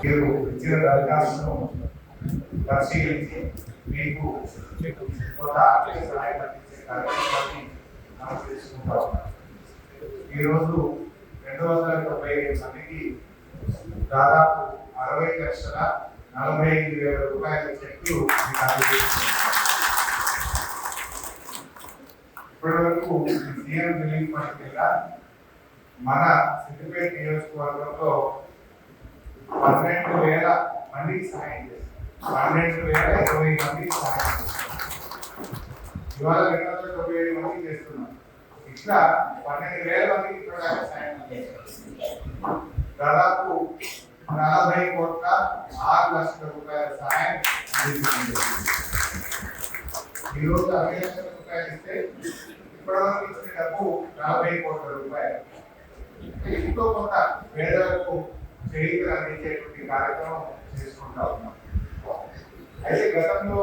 మీరు ఇచ్చిన దరఖాస్తును పరిశీలించి మీకు కొంత ఆర్థిక సహాయం అందించే కార్యక్రమాన్ని మనం ఉన్నాం. ఈరోజు రెండు వందల తొంభై ఐదు మందికి దాదాపు అరవై లక్షల నలభై ఐదు వేల రూపాయల చెట్లు ఇప్పటివరకు సీఎం రిలీఫ్ ఫండ్ కింద మన సిద్దిపేట నియోజకవర్గంలో పన్నెండు వేల మందికి సహాయం చేస్తాం పన్నెండు వేల ఇరవై మందికి సహాయం చేస్తాం ఇవాళ రెండు వందల తొంభై ఏడు మందికి చేస్తున్నాం. ఇట్లా పన్నెండు వేల మందికి ఇప్పుడు దాకా సహాయం దాదాపు నలభై కోట్ల ఆరు లక్షల రూపాయల సహాయం అందిస్తుంది ఈరోజు అరవై లక్షల రూపాయలు ఇస్తే ఇప్పటివరకు ఇచ్చిన డబ్బు నలభై కోట్ల రూపాయలు. ఇంకో కొంత పేదలకు చేతులు అందించేటువంటి కార్యక్రమం చేసుకుంటా ఉన్నాం. అయితే గతంలో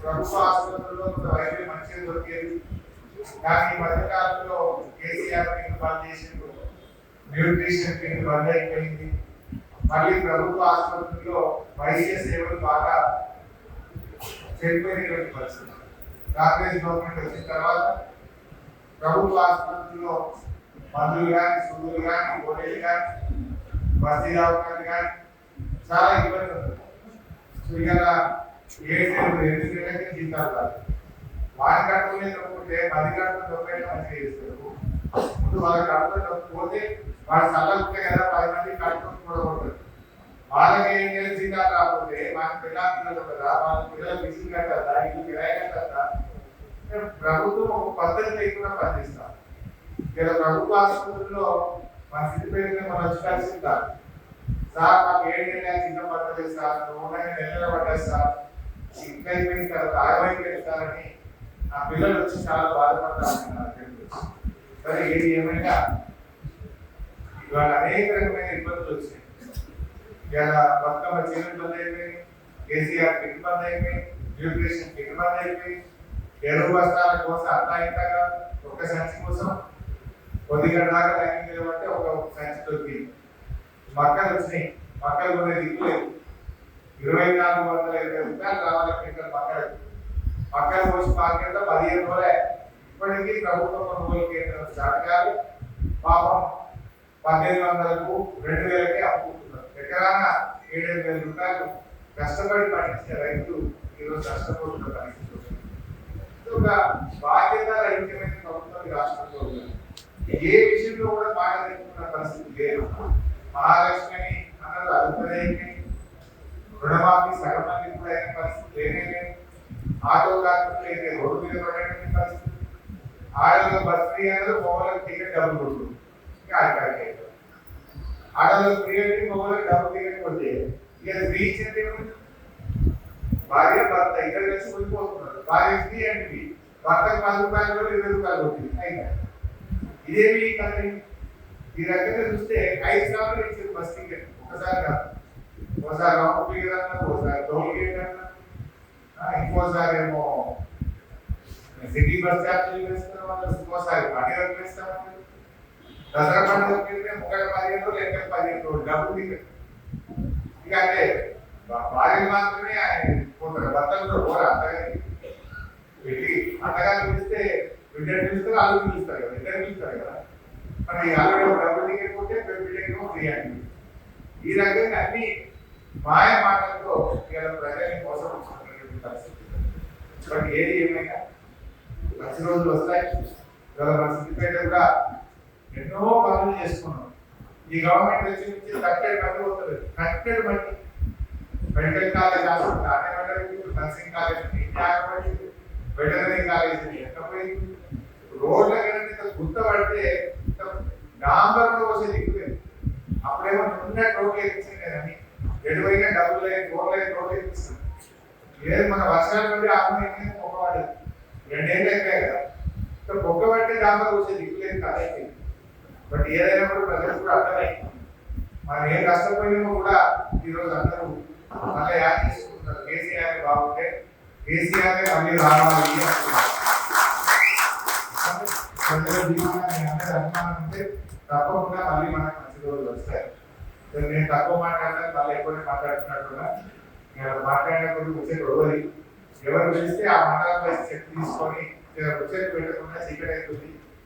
ప్రభుత్వ ఆసుపత్రుల్లో కొంత వైద్యం మంచిగా దొరికేది కానీ మధ్యకాలంలో కేసీఆర్ కింద బంద్ చేసిండు న్యూట్రిషన్ కింద బంద్ అయిపోయింది. మళ్ళీ ప్రభుత్వ ఆసుపత్రుల్లో వైద్య సేవలు బాగా చెడిపోయినటువంటి పరిస్థితి. కాంగ్రెస్ గవర్నమెంట్ వచ్చిన తర్వాత ప్రభుత్వ ఆసుపత్రుల్లో మందులు కానీ సూదులు కానీ గోళీలు కానీ బస్తీ దవాఖానలు కానీ చాలా ఇబ్బంది ఉంది. సో ఇలా ఏడు ఎనిమిది నెలలకి జీతాలు రాదు. వాడి కట్టుకునే తప్పుకుంటే పది కట్టుకుని తప్పైనా మంచిగా చేస్తారు. ముందు వాళ్ళ కట్టుకుని తప్పుకోతే వాడు చల్లకుంటే కదా పది మంది కట్టుకుని కూడా ఉంటుంది వాళ్ళకి ఏం చేయాలి జీతాలు రాకపోతే మన పిల్లల పిల్లలు కదా వాళ్ళ పిల్లలు బిజీ కట్టదా ఇల్లు కిరాయి కట్టదా ప్రభుత్వం ఒక పద్ధతి లేకుండా పనిచేస్తారు. ఇక్కడ ప్రభుత్వ ఆసుపత్రుల్లో మన సిద్ధిపేటనే మనం వచ్చి కలిసి సార్ మాకు ఏడు నెలల చిన్న పట్టలేదు సార్ మూడు నెలలు పట్టలేదు సార్. ఇంకా అయిపోయింది సార్ ఆగమైపోయింది సార్ అని ఆ పిల్లలు వచ్చి చాలా బాధపడతారు సరే ఏది ఏమైనా ఇవాళ అనేక రకమైన ఇబ్బందులు వచ్చినాయి. ఇలా బతుకమ్మ చీర ఇబ్బంది అయిపోయింది కేసీఆర్ కిట్ ఇబ్బంది అయిపోయింది న్యూట్రిషన్ కిట్ ఇబ్బంది అయిపోయింది ఎరువు బస్తాల కోసం అంతా ఇంతగా ఒక సంచి కోసం కొద్దిగా దాకా టైం లేవంటే ఒక సంచి దొరికింది. మక్కలు వచ్చినాయి. మక్కలు కొనే దిక్కు లేదు. ఇరవై నాలుగు వందల ఇరవై రూపాయలు రావాలి క్వింటల్ మక్కలు. మక్కలు పోసి మార్కెట్లో పదిహేను రోజులే. ఇప్పటికీ ప్రభుత్వం కొనుగోలు కేంద్రం స్టార్ట్ కాదు పాపం పద్దెనిమిది వందలకు రెండు వేలకే అమ్ముకుంటున్నారు. ఎకరాన ఏడేడు వేల రూపాయలు కష్టపడి పండించిన రైతులు ఈరోజు నష్టపోతున్న పరిస్థితి. వచ్చింది. ఇది ఒక బాధ్యత రహితమైన ప్రభుత్వం రాష్ట్రంలో ఏ విషయంలో కూడా మాట్లాడుకున్న పరిస్థితి లేదు. మహాలక్ష్మిని అన్నది అదుపుదైంది రుణమాఫీ సగం మంది కూడా పరిస్థితి లేనే లేదు. ఆటో కార్మికులు రోడ్డు మీద పడేటువంటి పరిస్థితి. ఆడలో బస్ ఫ్రీ అనేది టికెట్ డబ్బులు కొట్టు ఇంకా అడిగాలి ఆడలో ఫ్రీ అంటే డబ్బులు టికెట్ కొట్టే ఇక ఫ్రీ ఇచ్చేది భార్య భర్త ఇద్దరు కలిసి వెళ్ళిపోతున్నారు భార్య ఫ్రీ అంటే ఫ్రీ భర్తకు పది రూపాయలు కూడా ఇరవై రూపాయలు కొట్టింది అయినా ఇదేమి కదండి ఈ రకంగా చూస్తే ఐదు సార్లు ఇచ్చారు బస్ టికెట్ ఒకసారి కాదు ఒకసారి రౌండ్ ఫిగర్ అన్నా ఒకసారి టోల్ గేట్ అన్నా ఆ, ఇంకోసారి ఏమో సిటీ బస్ ఛార్జీలు వేస్తున్న వాళ్ళు ఇంకోసారి పన్నీరు వేస్తామన్నారు దసరా పండుగ పెడితే ముక్కల పదిహేను రోజులు ఎక్కడ పదిహేను రోజులు డబ్బులు టికెట్ ఇక అంటే భా- భార్యలు మాత్రమే ఆయన పోతారు భర్తలు కూడా పోరా? అత్తగారికి పెట్టి అంతగాని పిలిస్తే బిడ్డ పిలుస్తారు అల్లు పిలుస్తారు కదా ఇద్దరు పిలుస్తారు కదా. మరి ఆల్రెడీ ఒక డబ్బులు టికెట్ కొట్టే బిడ్డకేమో ఫ్రీ అని ఈ రకంగా అన్ని మాయ మాటలతో ఇలా ప్రజల్ని మోసపుచ్చుకున్నటువంటి పరిస్థితి. బట్ ఏది ఏమైనా లక్ష రోజులు వస్తాయి. ఇవాళ మన కూడా ఎన్నో పనులు చేసుకున్నాం. ఈ గవర్నమెంట్ వచ్చి నుంచి కట్టెడ్ మట్టి పోతుంది కట్టెడ్ మట్టి medical college hospital nursing college పడింది వెటనరీ కాలేజ్ ఎక్కడ పోయింది రోడ్ల కనుక గుర్తపడితే డాంబర్లో వచ్చే దిక్కులేదు అప్పుడేమో నిన్న రోడ్లు ఎక్కించింది కానీ ఎటువైనా డబ్బులు లేని రోడ్లు లేని రోడ్లు ఎక్కిస్తుంది లేదు మన వర్షాల నుండి ఆమె మొక్కవాడు రెండేళ్ళు ఎక్కాయి కదా ఇంకా మొక్క డాంబర్ వచ్చే దిక్కులేదు కాదైపోయింది బట్ ఏదైనా కూడా ప్రజలకు కూడా అర్థమైంది మనం ఏం కష్టపోయినామో కూడా ఈరోజు అందరూ మళ్ళీ యాడ్ చేసుకుంటున్నారు కేసీఆర్ బాగుంటే కేసీఆర్ మళ్ళీ రావాలి అంటున్నారు. ప్రజల జీవనం అందరి అభిమానం ఉంటే తప్పకుండా మళ్ళీ మనకు మంచి రోజులు వస్తాయి. నేను తక్కువ మాట్లాడతాను మళ్ళీ ఎక్కువ మాట్లాడుతున్నట్టుగా నేను మాట్లాడినప్పుడు వచ్చే రోజు ఎవరు పిలిస్తే ఆ మండలంపై చెక్ తీసుకొని వచ్చేది పెట్టకుండా సీక్రెట్ అవుతుంది